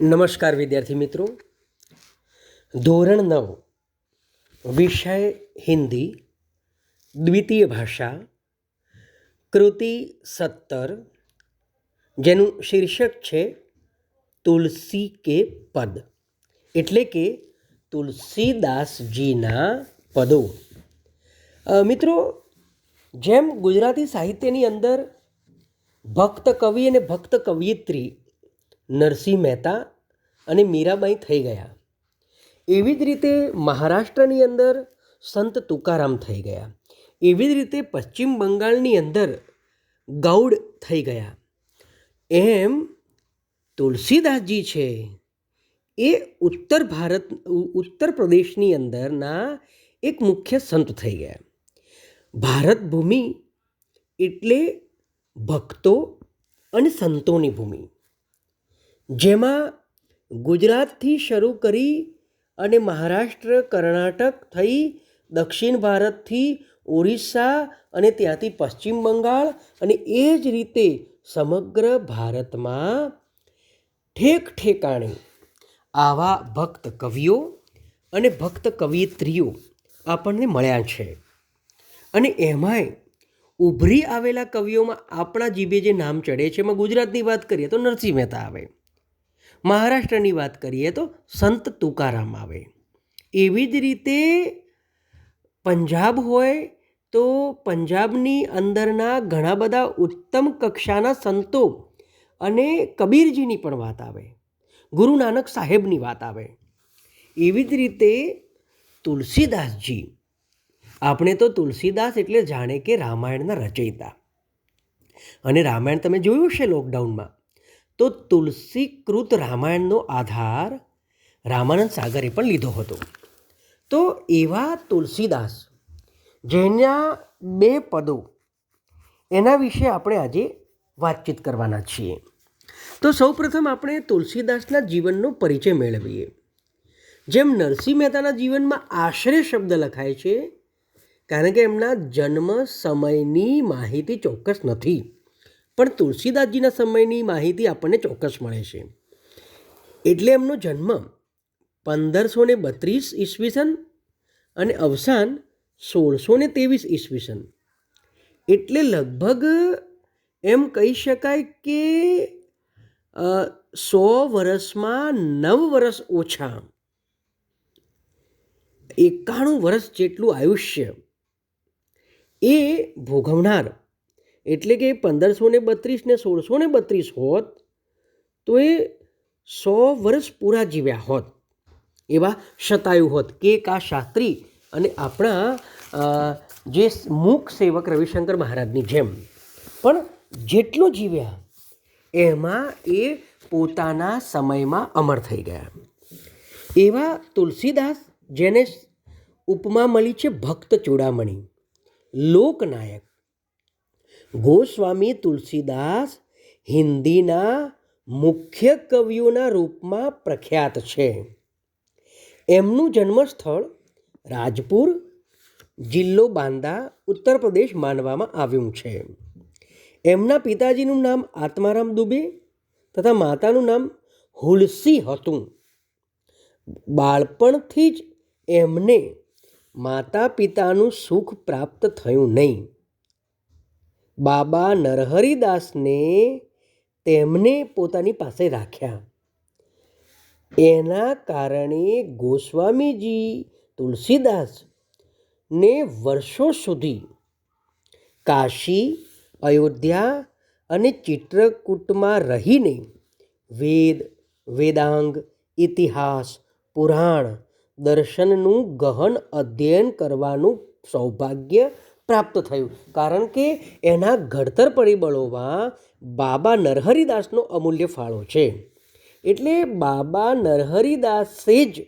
નમસ્કાર વિદ્યાર્થી મિત્રો. ધોરણ નવ, વિષય હિન્દી, દ્વિતીય ભાષા, કૃતિ સત્તર, જેનું શીર્ષક છે તુલસી કે પદ. એટલે કે તુલસીદાસજીના પદો. મિત્રો, જેમ ગુજરાતી સાહિત્યની અંદર ભક્ત કવિ અને ભક્ત કવિયત્રી નરસિંહ મહેતા અને મીરાબાઈ થઈ ગયા. એવી જ રીતે મહારાષ્ટ્રની અંદર સંત તુકારામ થઈ ગયા. એવી જ રીતે પશ્ચિમ બંગાળની અંદર ગૌડ થઈ ગયા. એમ તુલસીદાસજી છે એ ઉત્તર ભારત, ઉત્તર પ્રદેશની અંદરના એક મુખ્ય સંત થઈ ગયા. ભારત ભૂમિ એટલે ભક્તો અને સંતોની ભૂમિ. જેમાં ગુજરાતથી શરૂ કરી અને મહારાષ્ટ્ર, કર્ણાટક થઈ, દક્ષિણ ભારતથી ઓરિસ્સા અને ત્યાંથી પશ્ચિમ બંગાળ અને એ જ રીતે સમગ્ર ભારતમાં ઠેક ઠેકાણે આવા ભક્ત કવિઓ અને ભક્ત કવિયત્રીઓ આપણને મળ્યા છે. અને એમાંય ઉભરી આવેલા કવિઓમાં આપણા જીભે જે નામ ચડે છે, એમાં ગુજરાતની વાત કરીએ તો નરસિંહ મહેતા આવે. મહારાષ્ટ્રની વાત કરીએ તો સંત તુકારામ આવે. એવી જ રીતે પંજાબ હોય તો પંજાબની અંદરના ઘણા બધા ઉત્તમ કક્ષાના સંતો અને કબીરજીની પણ વાત આવે. ગુરુ નાનક સાહેબની વાત આવે. એવી જ રીતે તુલસીદાસજી. આપણે તો તુલસીદાસ એટલે જાણે કે રામાયણના રચયિતા. અને રામાયણ તમે જોયું છે લોકડાઉનમાં તો તુલસીકૃત રામાયણનો આધાર રામાનંદ સાગરે પણ લીધો હતો. તો એવા તુલસીદાસ, જેના બે પદો, એના વિશે આપણે આજે વાતચીત કરવાના છીએ. તો સૌપ્રથમ આપણે તુલસીદાસના જીવનનો પરિચય મેળવીએ. જેમ નરસિંહ મહેતાના જીવનમાં આશરે શબ્દ લખાય છે, કારણ કે એમના જન્મ સમયની માહિતી ચોક્કસ નથી. પણ તુલસીદાસજીના સમયની માહિતી આપણને ચોક્કસ મળે છે. એટલે એમનો જન્મ પંદરસો ને બત્રીસ ઈસવીસન અને અવસાન સોળસો ને ત્રેવીસ ઈસવીસન એટલે લગભગ એમ કહી શકાય કે સો વર્ષમાં નવ વર્ષ ઓછા. એકાણું વર્ષ જેટલું આયુષ્ય એ ભોગવનાર એટલે કે પંદરસો ને બત્રીસ ને સોળસો ને બત્રીસ હોત, તો એ સો વર્ષ પૂરા જીવ્યા હોત, એવા શતાયુ હોત. કે કા શાસ્ત્રી અને આપણા જે મૂક સેવક રવિશંકર મહારાજની જેમ, પણ જેટલું જીવ્યા, એમાં એ પોતાના સમયમાં અમર થઈ ગયા. એવા તુલસીદાસ જેને ઉપમા મળી છે ભક્ત ચૂડામણી, લોકનાયક. ગોસ્વામી તુલસીદાસ હિન્દીના મુખ્ય કવિઓના રૂપમાં પ્રખ્યાત છે. એમનું જન્મસ્થળ રાજપુર, જિલ્લો બાંદા, ઉત્તર પ્રદેશ માનવામાં આવ્યું છે. એમના પિતાજીનું નામ આત્મારામ દુબે તથા માતાનું નામ હુલસી હતું. બાળપણથી જ એમને માતા પિતાનું સુખ પ્રાપ્ત થયું નહીં. બાબા નરહરિદાસને તેમને પોતાની પાસે રાખ્યા. એના કારણે ગોસ્વામીજી તુલસીદાસ ને વર્ષો સુધી કાશી, અયોધ્યા અને ચિત્રકૂટમાં રહીને વેદ, વેદાંગ, ઇતિહાસ, પુરાણ દર્શનનું ગહન અધ્યયન કરવાનું સૌભાગ્ય પ્રાપ્ત થયું. કારણ કે એના ઘડતર પરિબળોમાં બાબા નરહરિદાસનો અમૂલ્ય ફાળો છે. એટલે બાબા નરહરિદાસે જ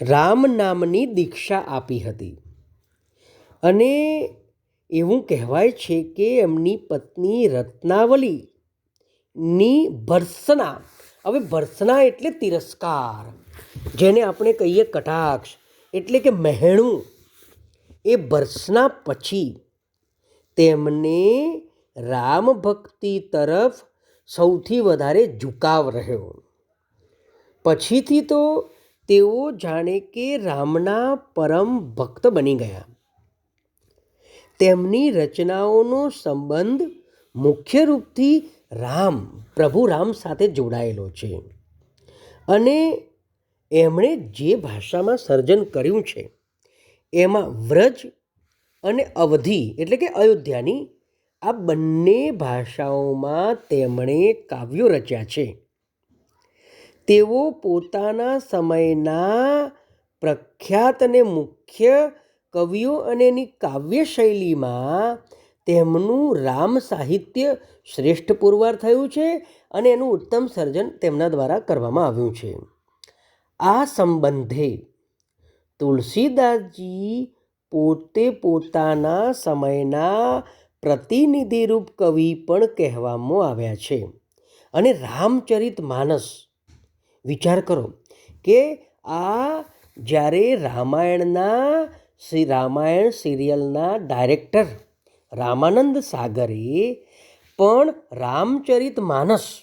રામ નામની દીક્ષા આપી હતી. અને એવું કહેવાય છે કે એમની પત્ની રત્નાવલીની ભર્સના, હવે ભર્સના એટલે તિરસ્કાર, જેને આપણે કહીએ કટાક્ષ, એટલે કે મહેણું એ વર્ષના પછી તેમને રામ ભક્તિ તરફ સૌથી વધારે ઝુકાવ રહ્યો. પછીથી તો તેઓ જાણે કે રામના પરમ ભક્ત બની ગયા. તેમની રચનાઓનો સંબંધ મુખ્ય રૂપથી રામ, પ્રભુ રામ સાથે જોડાયેલો છે. અને એમણે જે ભાષામાં સર્જન કર્યું છે એમાં વ્રજ અને અવધિ એટલે કે અયોધ્યાની આ બંને ભાષાઓમાં તેમણે કાવ્યો રચ્યા છે. તેઓ પોતાના સમયના પ્રખ્યાત અને મુખ્ય કવિઓ અને એની કાવ્ય શૈલીમાં તેમનું રામ સાહિત્ય શ્રેષ્ઠ પુરવાર થયું છે અને એનું ઉત્તમ સર્જન તેમના દ્વારા કરવામાં આવ્યું છે. આ સંબંધે તુલસીદાસજી પોતે પોતાના સમયના પ્રતિનિધિરૂપ કવિ પણ કહેવામાં આવ્યા છે. અને રામચરિત માનસ, વિચાર કરો કે આ જ્યારે રામાયણના શ્રી રામાયણ સિરિયલના ડાયરેક્ટર રામાનંદ સાગરે પણ રામચરિત માનસ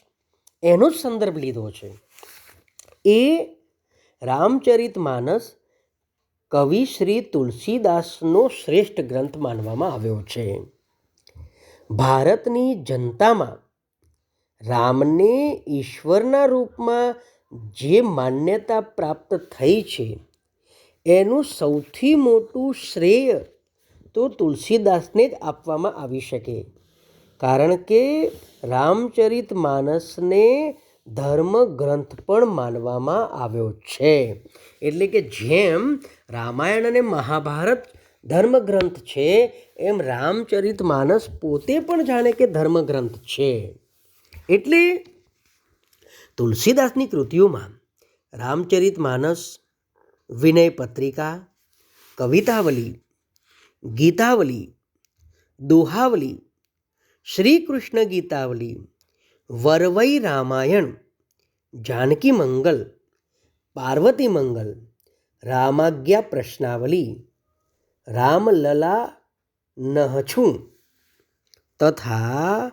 એનો જ સંદર્ભ લીધો છે. એ રામચરિત માનસ કવિ શ્રી તુલસીદાસનો શ્રેષ્ઠ ગ્રંથ માનવામાં આવ્યો છે. ભારતની જનતામાં રામને ઈશ્વરના રૂપમાં જે માન્યતા પ્રાપ્ત થઈ છે, એનું સૌથી મોટું શ્રેય તો તુલસીદાસને જ આપવામાં આવી શકે. કારણ કે રામચરિત માનસને ધર્મ ગ્રંથ પણ માનવામાં આવ્યો છે. એટલે કે જેમ રામાયણ અને મહાભારત ધર્મ ગ્રંથ છે, એમ રામચરિત માનસ પોતે પણ જાણે કે ધર્મ ગ્રંથ છે. એટલે તુલસીદાસની કૃતિઓમાં રામચરિત માનસ, વિનય પત્રિકા, કવિતાવલી, ગીતાવલી, દોહાવલી શ્રી કૃષ્ણ ગીતાવલી વરવઈ રામાયણ, જાનકી મંગલ, પાર્વતી મંગલ રામાજ્ઞા પ્રશ્નાવલી, રામલલા નહછું તથા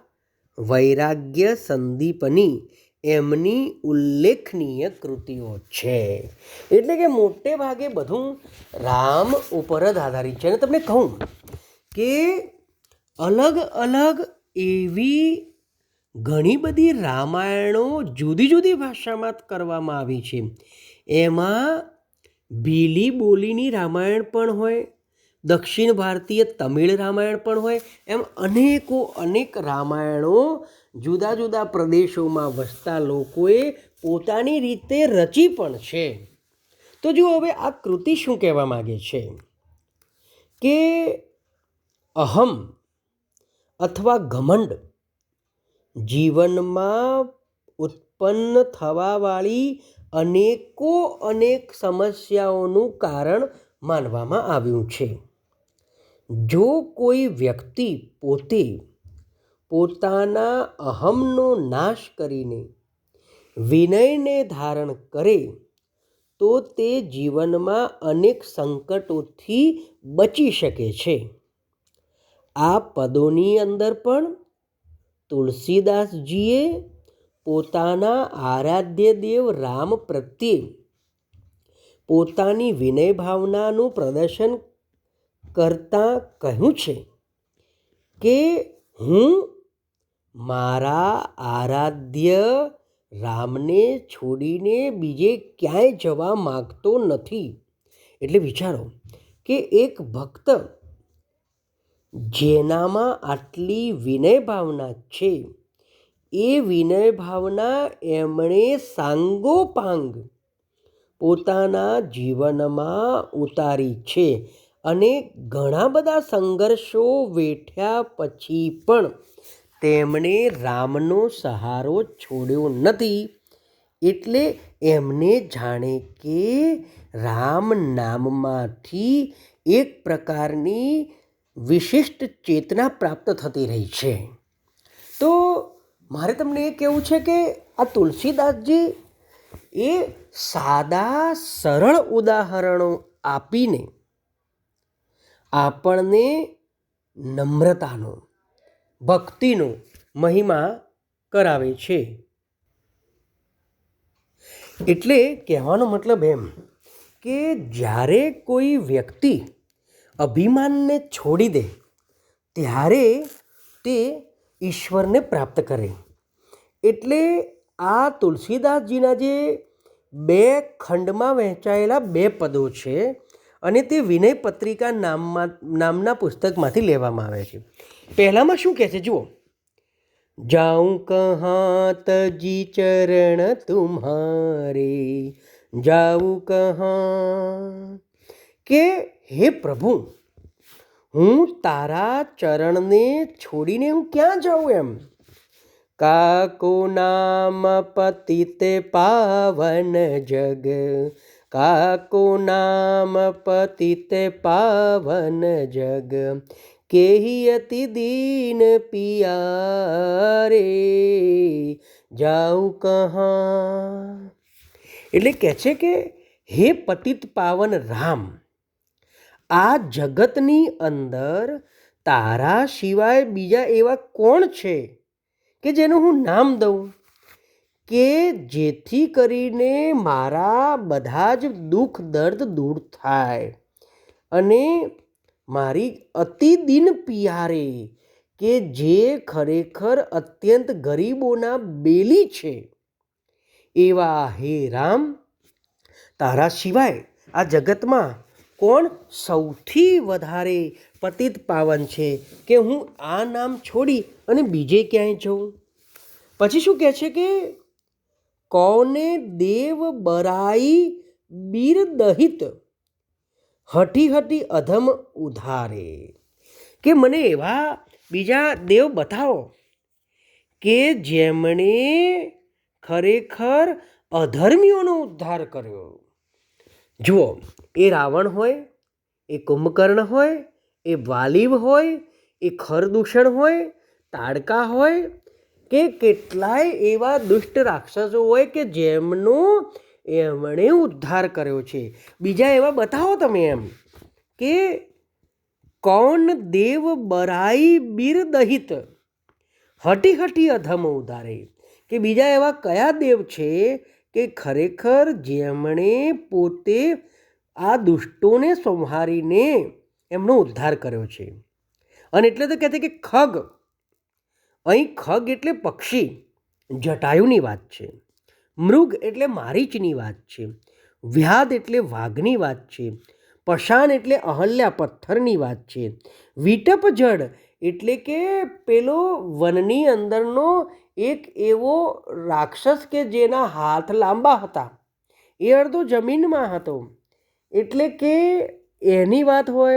વૈરાગ્ય સંદીપની એમની ઉલ્લેખનીય કૃતિઓ છે. એટલે કે મોટે ભાગે બધું રામ ઉપર જ આધારિત છે. અને તમને કહું કે અલગ અલગ એવી ઘણી બધી રામાયણો જુદી જુદી ભાષામાં કરવામાં આવી છે. એમાં ભીલી બોલીની રામાયણ પણ હોય, દક્ષિણ ભારતીય તમિળ રામાયણ પણ હોય, એમ અનેકો અનેક રામાયણો જુદા જુદા પ્રદેશોમાં વસતા લોકોએ પોતાની રીતે રચી પણ છે. તો જુઓ હવે આ કૃતિ શું કહેવા માગે છે? કે અહમ અથવા ઘમંડ જીવનમાં ઉત્પન્ન થવાવાળી અનેકો, અનેક સમસ્યાઓનું કારણ માનવામાં આવ્યું છે. જો કોઈ વ્યક્તિ પોતે પોતાના અહમનો નાશ કરીને વિનયને ધારણ કરે, તો તે જીવનમાં અનેક સંકટોથી બચી શકે છે. આ પદોની અંદર પણ તુલસીદાસજીએ પોતાના આરાધ્ય દેવ રામ પ્રત્યે પોતાની વિનય ભાવનાનું પ્રદર્શન કરતાં કહ્યું છે કે હું મારા આરાધ્ય રામને છોડીને બીજે ક્યાંય જવા માગતો નથી. એટલે વિચારો કે એક ભક્ત જેનામાં આટલી વિનય ભાવના છે. એ વિનય ભાવના એમણે સાંગોપાંગ પોતાના જીવનમાં ઉતારી છે અને ઘણા બધા સંઘર્ષો વેઠ્યા પછી પણ તેમણે રામનો સહારો છોડ્યો નથી. એટલે એમને જાણે કે રામ નામમાંથી એક પ્રકારની વિશિષ્ટ ચેતના પ્રાપ્ત થતી રહી છે. તો મારે તમને એ કહેવું છે કે આ તુલસીદાસજી એ સાદા, સરળ ઉદાહરણો આપીને આપણને નમ્રતાનો, ભક્તિનો મહિમા કરાવે છે. એટલે કહેવાનો મતલબ એમ કે જ્યારે કોઈ વ્યક્તિ અભિમાનને છોડી દે, ત્યારે તે ઈશ્વરને પ્રાપ્ત કરે. એટલે આ તુલસીદાસજીના જે બે ખંડમાં વહેંચાયેલા બે પદો છે અને તે વિનય પત્રિકા નામમાં, નામના પુસ્તકમાંથી લેવામાં આવે છે. પહેલામાં શું કહે છે? જુઓ. જાઉં કહા તજી ચરણ તુમ્હારે, જાઉં કહા કે હે પ્રભુ, હું તારા ચરણને છોડીને હું ક્યાં જાઉં એમ? કાકો નામ પતિતે પાવન જગ. કાકો નામ પતિતે પાવન જગ. કેહી અતિ દીન પિયારે, જાઉં કહા. એટલે કહે છે કે, હે પતિત પાવન રામ આ જગતની અંદર તારા સિવાય બીજા એવા કોણ છે કે જેનું હું નામ દઉં? કે જેથી કરીને મારા બધા જ દુઃખ દર્દ દૂર થાય. અને મારી અતિ દિન પિયારે કે જે ખરેખર અત્યંત ગરીબોના બેલી છે. એવા હે રામ, તારા સિવાય આ જગતમાં કોણ સૌથી વધારે પતિત પાવન છે કે હું આ નામ છોડી અને બીજે ક્યાંય જઉં? પછી શું કહે છે કે કૌને દેવ બરાઈ બીર દહિત? હટી હટી અધમ ઉધારે. કે મને એવા બીજા દેવ બતાવો કે જેમણે ખરેખર અધર્મીઓનો ઉદ્ધાર કર્યો. જુઓ, એ રાવણ હોય, એ કુંભકર્ણ હોય, એ વાલીવ હોય, એ ખરદૂષણ હોય, તાડકા હોય કે કેટલાય એવા દુષ્ટ રાક્ષસો હોય કે જેમનો એમણે ઉદ્ધાર કર્યો છે. બીજા એવા બતાવો તમે એમ કે કોણ દેવ બરાઈ બીર દહિત? હટી હટી અધમ ઉધારે. કે બીજા એવા કયા દેવ છે કે ખરેખર જેમણે પોતે આ દુષ્ટોને સંહારીને એમનો ઉદ્ધાર કર્યો છે. અને એટલે તો કહેતે કે ખગ, અહીં ખગ એટલે પક્ષી, જટાયુની વાત છે. મૃગ એટલે મારીચની વાત છે. વ્યાદ એટલે વાઘની વાત છે. પશાન એટલે અહલ્યા પથ્થરની વાત છે. વિટપ જડ એટલે કે પેલો વનની અંદરનો એક એવો રાક્ષસ કે જેના હાથ લાંબા હતા. એ અડધો જમીનમાં હતો. એટલે કે એની વાત હોય,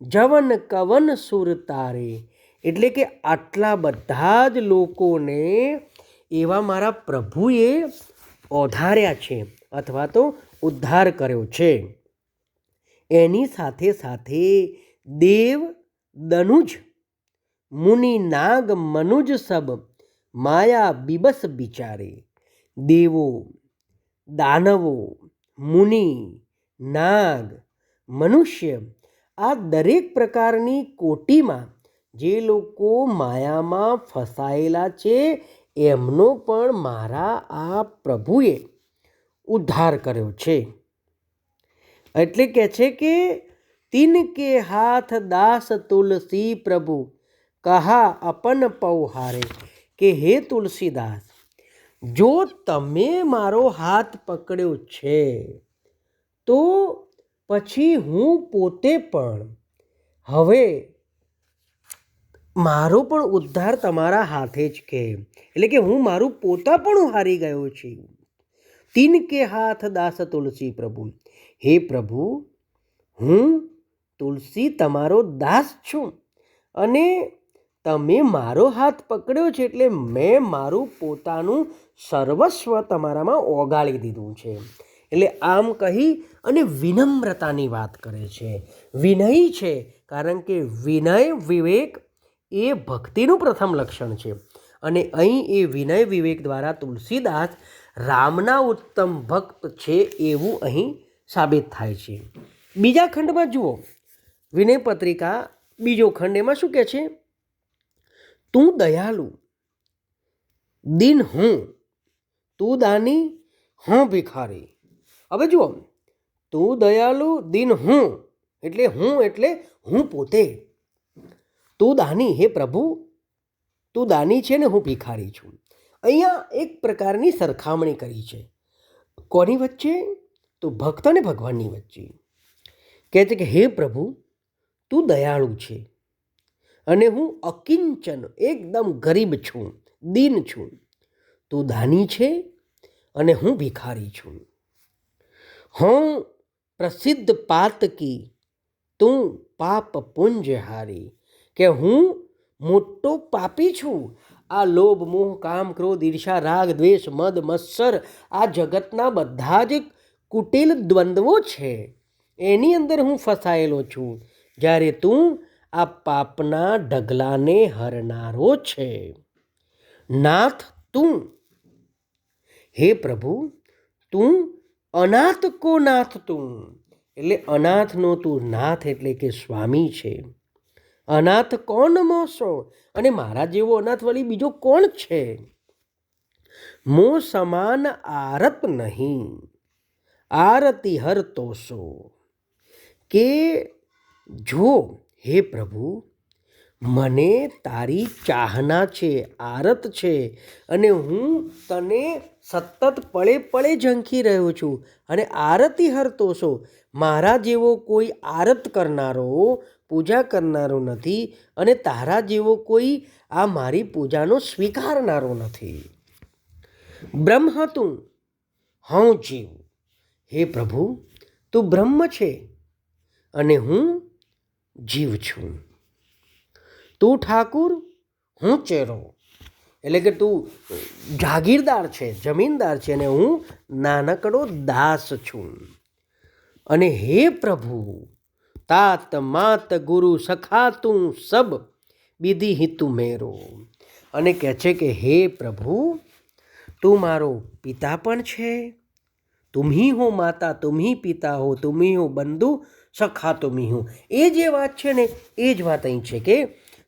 જવન કવન સુર તારે. એટલે કે આટલા બધા જ લોકોને એવા મારા પ્રભુએ ઓધાર્યા છે અથવા તો ઉદ્ધાર કર્યો છે. એની સાથે સાથે દેવ, દનુજ, મુનિ, નાગ, મનુજ સબ માયા બીબસ બિચારે, દેવો, દાનવો, મુનિ, નાગ, મનુષ્ય, આ દરેક પ્રકારની કોટીમાં જે લોકો માયામાં ફસાયેલા છે, એમનો પણ મારા આ પ્રભુએ ઉદ્ધાર કર્યો છે. એટલે કહે છે કે, તિન કે હાથ દાસ તુલસી પ્રભુ, કહા અપન પૌહારે કે હે તુલસીદાસ, જો તમે મારો હાથ પકડ્યો છે, તો પછી હું પોતે પણ હવે મારો પણ ઉદ્ધાર તમારા હાથે જ કે. એટલે કે હું મારું પોતા પણ હારી ગયો છું. તિન કે હાથ દાસ તુલસી પ્રભુ, હે પ્રભુ, હું તુલસી તમારો દાસ છું. અને તમે મારો હાથ પકડ્યો છે એટલે મેં મારું પોતાનું સર્વસ્વ તમારામાં ઓગાળી દીધું છે. એટલે આમ કહી અને વિનમ્રતાની વાત કરે છે. વિનય છે, કારણ કે વિનય, વિવેક એ ભક્તિનું પ્રથમ લક્ષણ છે. અને અહીં એ વિનય, વિવેક દ્વારા તુલસીદાસ રામના ઉત્તમ ભક્ત છે એવું અહીં સાબિત થાય છે. બીજા ખંડમાં જુઓ. વિનય પત્રિકા બીજો ખંડ એમાં શું કહે છે? તું દયાળુ દિન હું, તું દાની, હું ભિખારી. હવે જુઓ, તું દયાળુ દિન હું, એટલે હું એટલે હું પોતે. તું દાની હે પ્રભુ, તું દાની છે ને હું ભિખારી છું. અહીંયા એક પ્રકારની સરખામણી કરી છે. કોની વચ્ચે? તો ભક્ત અને ભગવાનની વચ્ચે. કહે છે કે, હે પ્રભુ, તું દયાળુ છે. અને હું અકિંચન, એકદમ ગરીબ છું, દીન છું. તું દાની છે અને હું ભિખારી છું. હું, પ્રસિદ્ધ પાતકી, તું પાપ પુંજ હારી. કે હું મોટો પાપી છું? આ લોભ, મોહ, કામ, ક્રોધ, ઈર્ષા, રાગ, દ્વેષ, મદ, મત્સર, આ જગતના બધા જ કુટિલ દ્વંદ્વો છે. એની અંદર હું ફસાયેલો છું. જ્યારે તું આ પાપના ઢગલાને હરનારો છે. નાથ, તું. હે પ્રભુ, તું અનાથ કો નાથ તું? એટલે અનાથનો તું નાથ એટલે કે સ્વામી છે. અનાથ કોણ મોસો? અને મારા જેવો અનાથ વળી બીજો કોણ છે? મો સમાન આરત નહીં. આરતી હર તોસો. કે જો હે પ્રભુ, મને તારી ચાહના છે, આરત છે અને હું તને સતત પળે પળે ઝંખી રહ્યો છું અને આરતી હરતો છો મારા જેવો કોઈ આરત કરનારો પૂજા કરનારો નથી અને તારા જેવો કોઈ આ મારી પૂજાનો સ્વીકારનારો નથી. બ્રહ્મ તું, હું જીવ, હે પ્રભુ, તું બ્રહ્મ છે અને હું જીવ છું. તું ઠાકુર, હું ચેરો. એટલે કે તું જાગીરદાર છે, જમીનદાર છે અને હું નાનકડો દાસ છું. અને હે પ્રભુ, તાત, માત, ગુરુ, સખા, તું સબ બીધી હિતુ મેરો. અને કહે છે કે, હે પ્રભુ, તું મારો પિતા પણ છે. તુમ્હી હો માતા તુમ્હી પિતા હો તુમ્હી હો બંધુ સખા મિહું એ જે વાત છે ને, એ જ વાત અહીં છે કે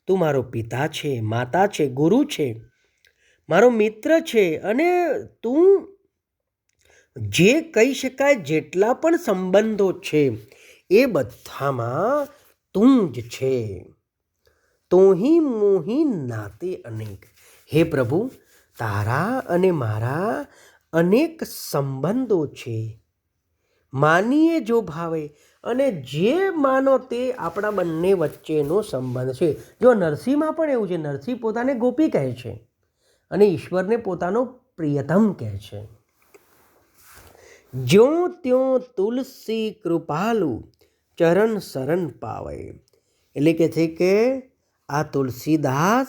તું મારો પિતા છે, માતા છે, ગુરુ છે, મારો મિત્ર છે અને તું જે કહી શકાય જેટલા પણ સંબંધો છે, એ બધામાં તું જ છે. તોહી મોહી નાતે અનેક. હે પ્રભુ, તારા અને મારા અનેક સંબંધો છે. માનીએ જો ભાવે અને જે માનો તે આપણા બંને વચ્ચેનો સંબંધ છે. જો નરસિંહમાં પણ એવું છે, નરસિંહ પોતાને ગોપી કહે છે અને ઈશ્વરને પોતાનો પ્રિયતમ કહે છે. જ્યો ત્યો તુલસી કૃપાલુ ચરણ શરણ પાવે. એટલે કે છે કે, આ તુલસીદાસ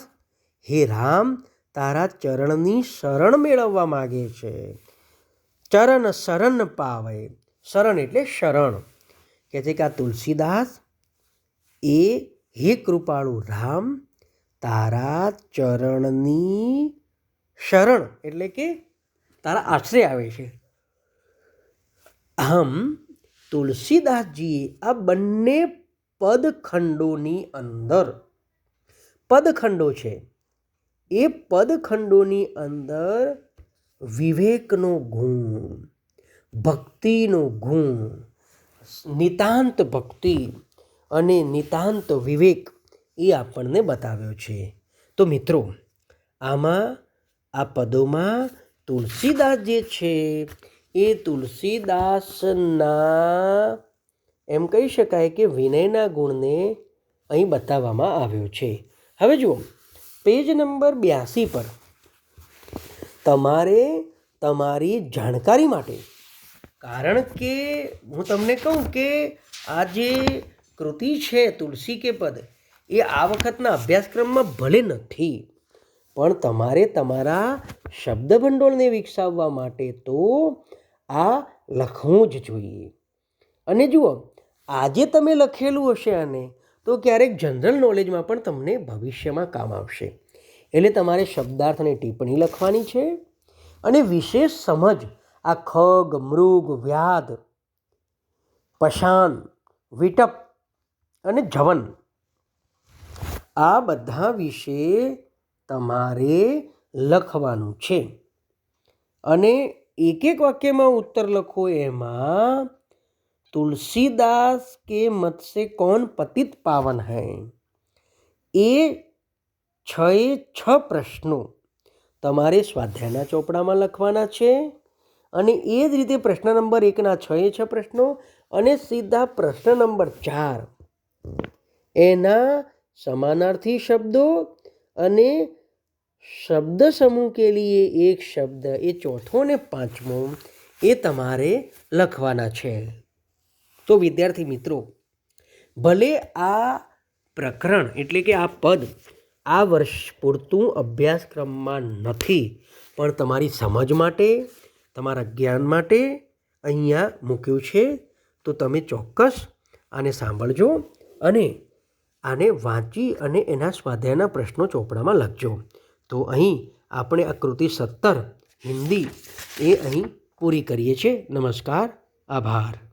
હે રામ, તારા ચરણની શરણ મેળવવા માગે છે. ચરણ શરણ પાવે. શરણ એટલે શરણ. કે છે કે આ તુલસીદાસ એ હે કૃપાળુ રામ તારા ચરણની શરણ, એટલે કે તારા આશરે આવે છે. આમ તુલસીદાસજીએ આ બંને પદખંડોની અંદર, પદખંડો છે, એ પદખંડોની અંદર વિવેકનો ગુણ, ભક્તિનો ગુણ નિતાંત ભક્તિ અને નિતાંત વિવેક એ આપણને બતાવ્યો છે. તો મિત્રો, આમાં આ પદોમાં તુલસીદાસ જે છે, એ તુલસીદાસના એમ કહી શકાય કે વિનયના ગુણને અહીં બતાવવામાં આવ્યો છે. હવે જુઓ, પેજ નંબર બ્યાસી પર, તમારે તમારી જાણકારી માટે કારણ કે હું તમને કહું કે આ જે કૃતિ છે તુલસી કે પદ, એ આ વખતના અભ્યાસક્રમમાં ભલે નથી, પણ તમારે તમારા શબ્દ ભંડોળને વિકસાવવા માટે તો આ લખવું જ જોઈએ. અને જુઓ, આજે તમે લખેલું હશે આને, તો ક્યારેક જનરલ નોલેજમાં પણ તમને ભવિષ્યમાં કામ આવશે. એટલે તમારે શબ્દાર્થ અને ટિપ્પણી લખવાની છે અને વિશેષ સમજ આ ખગ, મૃગ વ્યાધ પશાન, વિટપ અને જવન. આ બધા વિશે તમારે લખવાનું છે. અને એક એક વાક્યમાં ઉત્તર લખો એમાં, તુલસીદાસ કે મત કોણ પતિત પાવન હૈ? એ છ એ છ પ્રશ્નો તમારે સ્વાધ્યાયના ચોપડામાં લખવાના છે. અને એ જ રીતે પ્રશ્ન નંબર એકના છ એ છ પ્રશ્નો અને સીધા પ્રશ્ન નંબર ચાર. એના સમાનાર્થી શબ્દો અને શબ્દ સમૂહ કે લીએ એક શબ્દ, એ ચોથો ને પાંચમો, એ તમારે લખવાના છે. તો વિદ્યાર્થી મિત્રો, ભલે આ પ્રકરણ એટલે કે આ પદ આ વર્ષ પૂરતું અભ્યાસક્રમમાં નથી, પણ તમારી સમજ માટે તમારા જ્ઞાન માટે અહીંયા મૂક્યું છે. તો તમે ચોક્કસ આને સાંભળજો અને આને વાંચી અને એના સ્વાધ્યાયના પ્રશ્નો ચોપડામાં લખજો. તો અહીં આપણે આકૃતિ સત્તર હિન્દી એ અહીં પૂરી કરીએ છીએ. નમસ્કાર, આભાર.